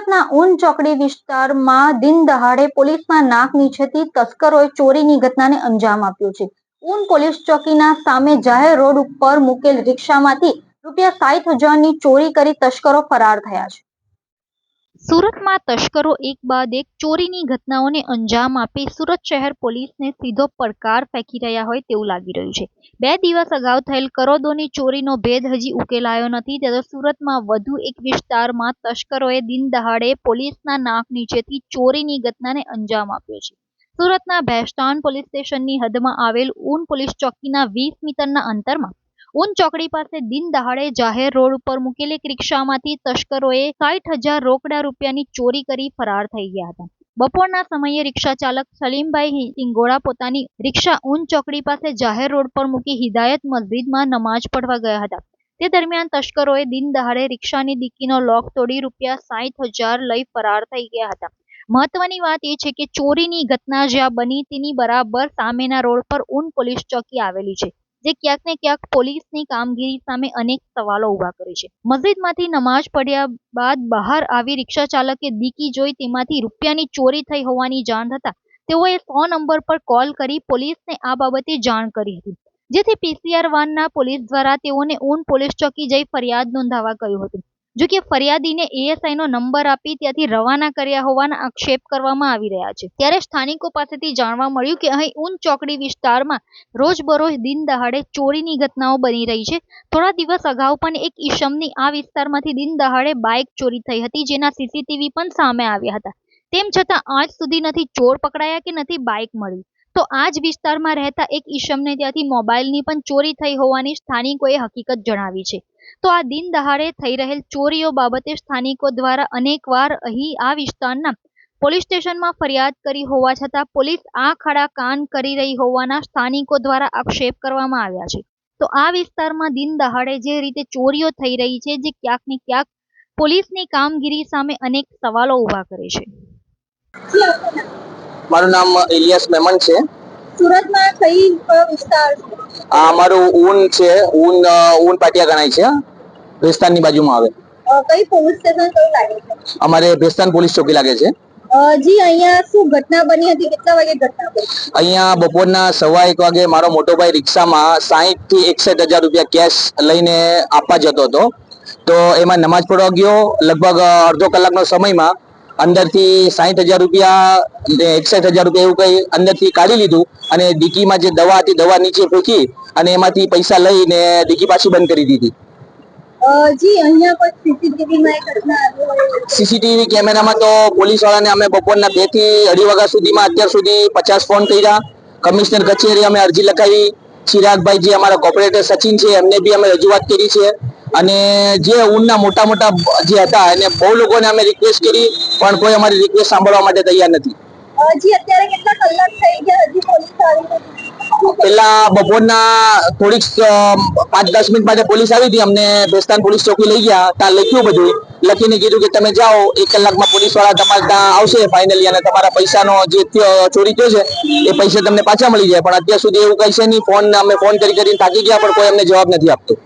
સુરતના ઊન ચોકડી વિસ્તારમાં દિન દહાડે પોલીસના નાક નીચેથી તસ્કરોએ ચોરીની ઘટનાને અંજામ આપ્યો છે. ઊન પોલીસ ચોકીના સામે જાહેર રોડ ઉપર મૂકેલ રિક્ષામાંથી રૂપિયા સાઠ હજારની ચોરી કરી તસ્કરો ફરાર થયા છે. સુરતમાં તસ્કરો એક બાદ એક ચોરીની ઘટનાઓને અંજામ આપી સુરત શહેર પોલીસને સીધો પડકાર ફેંકી રહ્યા હોય તેવું લાગી રહ્યું છે. બે દિવસ અગાઉ થયેલ કરોડોની ચોરીનો ભેદ હજી ઉકેલાયો નથી. ત્યારે સુરતમાં વધુ એક વિસ્તારમાં તસ્કરોએ દિન દહાડે પોલીસના નાક નીચેથી ચોરીની ઘટનાને અંજામ આપ્યો છે. સુરતના ભેસ્તાન પોલીસ સ્ટેશનની હદમાં આવેલ ઊન પોલીસ ચોકીના વીસ મીટરના અંતરમાં ઊન ચોકડી પાસે દિન દહાડે જાહેર રોડ ઉપર મૂકેલી એક રિક્ષામાંથી તસ્કરોએ સાઠ હજાર રોકડા રૂપિયાની ચોરી કરી ફરાર થઈ ગયા હતા. બપોરના સમયે રિક્ષા ચાલક સલીમભાઈ સિંગોડા પોતાની રિક્ષા ઊન ચોકડી પાસે જાહેર રોડ પર મૂકી હિદાયત મસ્જિદમાં નમાઝ પઢવા ગયા હતા. તે દરમિયાન તસ્કરોએ દિન દહાડે રિક્ષાની ડિક્કીનો લોક તોડી રૂપિયા સાઠ હજાર લઈ ફરાર થઈ ગયા હતા. મહત્વની વાત એ છે કે ચોરીની ઘટના જ્યાં બની તેની બરાબર સામેના રોડ પર ઊન પોલીસ ચોકી આવેલી છે. જે ક્યાંક ને ક્યાંક પોલીસની કામગીરી સામે અનેક સવાલો ઊભા કરે છે. મસ્જિદમાંથી નમાઝ પડ્યા બાદ બહાર આવી રિક્ષા ચાલકે દીકી જોઈ તેમાંથી રૂપિયાની ચોરી થઈ હોવાની જાણ થતા તેઓએ સો નંબર પર કોલ કરી પોલીસને આ બાબતે જાણ કરી હતી. જેથી પીસીઆર વાનના પોલીસ દ્વારા તેઓને ઊન પોલીસ ચોકી જઈ ફરિયાદ નોંધાવવા કહ્યું હતું. જો કે ફરિયાદીને એએસઆઈનો નંબર આપી ત્યાંથી રવાના કર્યા હોવાના આક્ષેપ કરવામાં આવી રહ્યા છે. ત્યારે સ્થાનિકો પાસેથી જાણવા મળ્યું કે અહીં ઊન ચોકડી વિસ્તારમાં રોજબરોજ દિન દહાડે ચોરીની ઘટનાઓ બની રહી છે. થોડા દિવસ અગાઉ પણ એક ઈશમની આ વિસ્તારમાંથી દિન દહાડે બાઇક ચોરી થઈ હતી, જેના સીસીટીવી પણ સામે આવ્યા હતા. તેમ છતાં આજ સુધી નથી ચોર પકડાયા કે નથી બાઇક મળી. તો આ જ વિસ્તારમાં રહેતા એક ઈશમને ત્યાંથી મોબાઈલની પણ ચોરી થઈ હોવાની સ્થાનિકોએ હકીકત જણાવી છે. તો આ દિન દહાડે થઈ રહેલ ચોરીઓ બાબતે સ્થાનિકો દ્વારા અનેકવાર અહીં આ વિસ્તારના પોલીસ સ્ટેશનમાં ફરિયાદ કરી હોવા છતાં પોલીસ આ ખડા કાન કરી રહી હોવાના સ્થાનિકો દ્વારા આક્ષેપ કરવામાં આવ્યા છે. તો આ વિસ્તારમાં દિન દહાડે જે રીતે ચોરીઓ થઈ રહી છે જે ક્યાંક ને ક્યાંક પોલીસની કામગીરી સામે અનેક સવાલો ઊભા કરે છે. મારું નામ ઇલિયાસ મેમન છે. સુરતમાં કઈ વિસ્તાર? આ અમારું ઊન છે ઊન ઊન પાટિયા ગણાય છે. ભેસ્તાનની બાજુમાં આવે. કઈ પોલીસ સ્ટેશન કયું લાગે છે? અમારે ભેસ્તાન પોલીસ ચોકી લાગે છે. જી અહીંયા શું ઘટના બની હતી? કેટલા વાગે ઘટના બની? અહીંયા બપોરના સવા એક વાગે મારો મોટો ભાઈ રિક્ષામાં સાહીઠથી એકસઠ હજાર રૂપિયા કેશ લઈને આપવા જતો હતો. તો એમાં નમાજ પડવા ગયો. લગભગ અડધો કલાકનો સમયમાં અંદરથી સાહીઠ હજાર રૂપિયા એકસઠ હજાર રૂપિયા એવું કઈ અંદરથી કાઢી લીધું અને ડીકીમાં જે દવા હતી દવા નીચે ફેંકી અને એમાંથી પૈસા લઈને ડીકી પાછી બંધ કરી દીધી. જી અહીંયા કોઈ સીસીટીવી માં એક ઘટના સીસીટીવી કેમેરામાં તો પોલીસ વાળાને અમે બપોરના બેથી અઢી વાગ્યા સુધીમાં અત્યાર સુધી પચાસ ફોન કર્યા. કમિશનર કચેરી અમે અરજી લખાવી. ચિરાગભાઈ જે અમારા કોર્પોરેટર સચિન છે એમને બી અમે રજૂઆત કરી છે. અને જે ઊનના મોટા મોટા જે હતા એને બહુ લોકોને અમે રિક્વેસ્ટ કરી પણ કોઈ અમારી રિક્વેસ્ટ સાંભળવા માટે તૈયાર નથી. હજી અત્યારે કેટલા કલાક થઈ ગયા હજી નથી પેલા બપોરના થોડીક પાંચ દસ મિનિટ માટે પોલીસ આવી હતી. અમને ભેસ્તાન પોલીસ ચોકી લઈ ગયા. ત્યાં લખ્યું બધું. લખીને કીધું કે તમે જાઓ, એક કલાકમાં પોલીસવાળા તમારે ત્યાં આવશે ફાઇનલી અને તમારા પૈસાનો જે ચોરી થયો છે, એ પૈસા તમને પાછા મળી જાય. પણ અત્યાર સુધી એવું કઈ છે નહીં. ફોન, અમે ફોન કરી કરીને થાકી ગયા, પણ કોઈ અમને જવાબ નથી આપતું.